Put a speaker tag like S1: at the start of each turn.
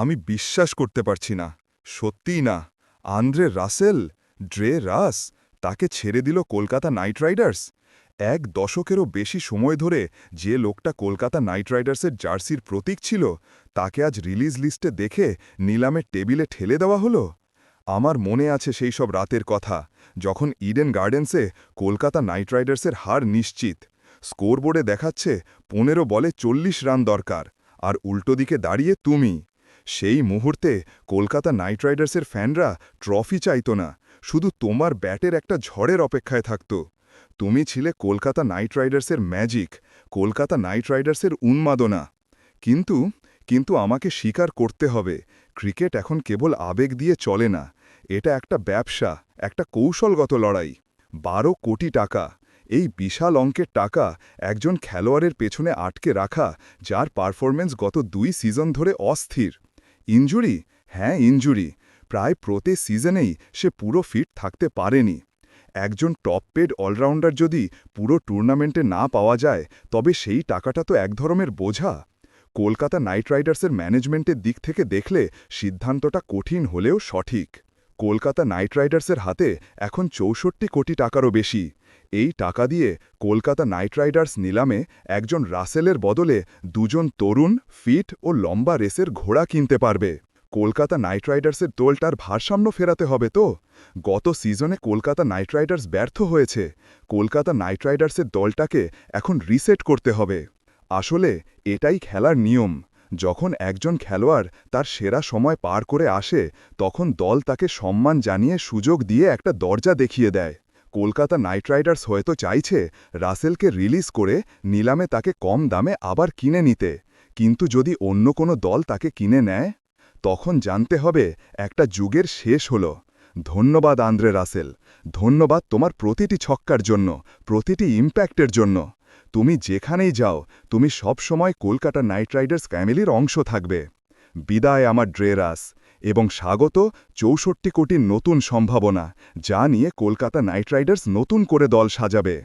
S1: আমি বিশ্বাস করতে পারছি না। সত্যিই না। Andre Russell? Dre Russ? তাকে ছেড়ে দিল কলকাতা নাইট রাইডার্স? এক দশকেরও বেশি সময় ধরে যে লোকটা কলকাতা নাইট রাইডার্সের জার্সির প্রতীক ছিল, তাকে আজ রিলিজ লিস্টে দেখে নিলামের টেবিলে ঠেলে দেওয়া হলো? আমার মনে আছে সেই সব রাতের কথা, যখন ইডেন গার্ডেন্সে কলকাতা নাইট রাইডার্সের হার নিশ্চিত। স্কোরবোর্ডে দেখাচ্ছে পনেরো বলে চল্লিশ রান দরকার, আর উল্টো দিকে দাঁড়িয়ে তুমি। সেই মুহূর্তে কলকাতা নাইট রাইডার্সের ফ্যানরা ট্রফি চাইত না, শুধু তোমার ব্যাটের একটা ঝড়ের অপেক্ষায় থাকত। তুমি ছিলে কলকাতা নাইট রাইডার্সের ম্যাজিক, কলকাতা নাইট রাইডার্সের উন্মাদনা। কিন্তু কিন্তু আমাকে স্বীকার করতে হবে, ক্রিকেট এখন কেবল আবেগ দিয়ে চলে না, এটা একটা ব্যবসা, একটা কৌশলগত লড়াই। বারো কোটি টাকা, এই বিশাল অঙ্কের টাকা একজন খেলোয়াড়ের পেছনে আটকে রাখা, যার পারফরমেন্স গত দুই সিজন ধরে অস্থির। ইঞ্জুরি হ্যাঁ ইঞ্জুরি প্রায় প্রতি সিজনেই সে পুরো ফিট থাকতে পারেনি। একজন টপ পেড অলরাউন্ডার যদি পুরো টুর্নামেন্টে না পাওয়া যায়, তবে সেই টাকাটা তো এক ধরনের বোঝা। কলকাতা নাইট রাইডার্সের ম্যানেজমেন্টের দিক থেকে দেখলে সিদ্ধান্তটা কঠিন হলেও সঠিক। কলকাতা নাইট রাইডার্সের হাতে এখন চৌষট্টি কোটি টাকারও বেশি। এই টাকা দিয়ে কলকাতা নাইট রাইডার্স নিলামে একজন রাসেলের বদলে দুজন তরুণ, ফিট ও লম্বা রেসের ঘোড়া কিনতে পারবে। কলকাতা নাইট রাইডার্সের দলটার ভারসাম্য ফেরাতে হবে তো? গত সিজনে কলকাতা নাইট রাইডার্স ব্যর্থ হয়েছে। কলকাতা নাইট রাইডার্সের দলটাকে এখন রিসেট করতে হবে। আসলে এটাই খেলার নিয়ম। যখন একজন খেলোয়াড় তার সেরা সময় পার করে আসে, তখন দল তাকে সম্মান জানিয়ে সুযোগ দিয়ে একটা দরজা দেখিয়ে দেয়। কলকাতা নাইট রাইডার্স হয়তো চাইছে রাসেলকে রিলিজ করে নিলামে তাকে কম দামে আবার কিনে নিতে, কিন্তু যদি অন্য কোনো দল তাকে কিনে নেয়, তখন জানতে হবে একটা যুগের শেষ হল। ধন্যবাদ, আন্দ্রে রাসেল। ধন্যবাদ তোমার প্রতিটি ছক্কার জন্য, প্রতিটি ইম্প্যাক্টের জন্য। তুমি যেখানেই যাও, তুমি সব সময় কলকাতা নাইট রাইডার্স ক্যামিলির অংশ থাকবে। বিদায় আমার ড্রেরাস, এবং স্বাগত চৌষট্টি কোটির নতুন সম্ভাবনা, যা নিয়ে কলকাতা নাইট রাইডার্স নতুন করে দল সাজাবে।